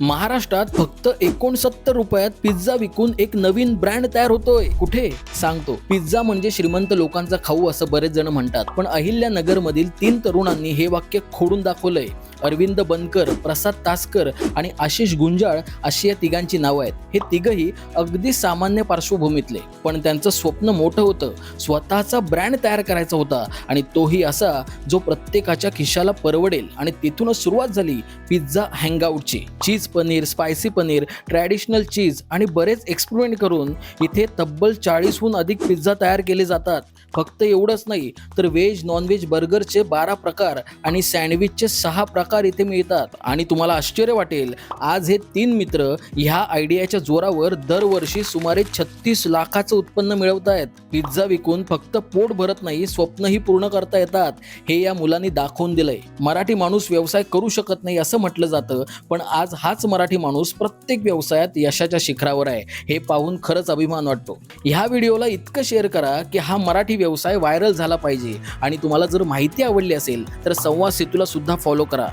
महाराष्ट्रात फक्त एकोणसत्तर रुपयात पिझ्झा विकून एक नवीन ब्रँड तयार होतोय. कुठे? सांगतो. पिझ्झा म्हणजे श्रीमंत लोकांचा खाऊ असं बरेच जण म्हणतात. पण अहिल्यानगर मधील तीन तरुणांनी हे वाक्य खोडून दाखवलंय. अरविंद बनकर प्रसाद तासकर आणि आशिष गुंजाळ अशी या तिघांची नावं आहेत. हे तिघही अगदी सामान्य पार्श्वभूमीतले. पण त्यांचं स्वप्न मोठं होतं. स्वतःचा ब्रँड तयार करायचा होता आणि तोही असा जो प्रत्येकाच्या खिशाला परवडेल आणि तिथूनच सुरुवात झाली pizza हँगआउटची. Cheese paneer spicy paneer traditional cheese आणि बरेच एक्सपेरिमेंट करून इथे तब्बल चाळीसहून अधिक पिझ्झा तयार केले जातात. फक्त एवढंच नाही तर व्हेज नॉनव्हेज बर्गरचे बारा प्रकार आणि सँडविचचे सहा प्रकार इथे मिळतात. आणि तुम्हाला आश्चर्य वाटेल आज हे तीन मित्र ह्या आयडियाच्या जोरावर दरवर्षी सुमारे छत्तीस लाखाचं उत्पन्न मिळवत आहेत. पिझ्झा विकून फक्त पोट भरत नाही स्वप्नही पूर्ण करता येतात. हे या मुलांनी दाखवून दिलंय. मराठी माणूस व्यवसाय करू शकत नाही असं म्हटलं जातं पण आज हा हाच मराठी माणूस प्रत्येक व्यवसायात यशाच्या शिखरावर आहे. हे पाहून खरंच अभिमान वाटतो. ह्या व्हिडिओला इतकं शेअर करा की हा मराठी व्यवसाय व्हायरल झाला पाहिजे. आणि तुम्हाला जर माहिती आवडली असेल तर संवाद सेतूला सुद्धा फॉलो करा.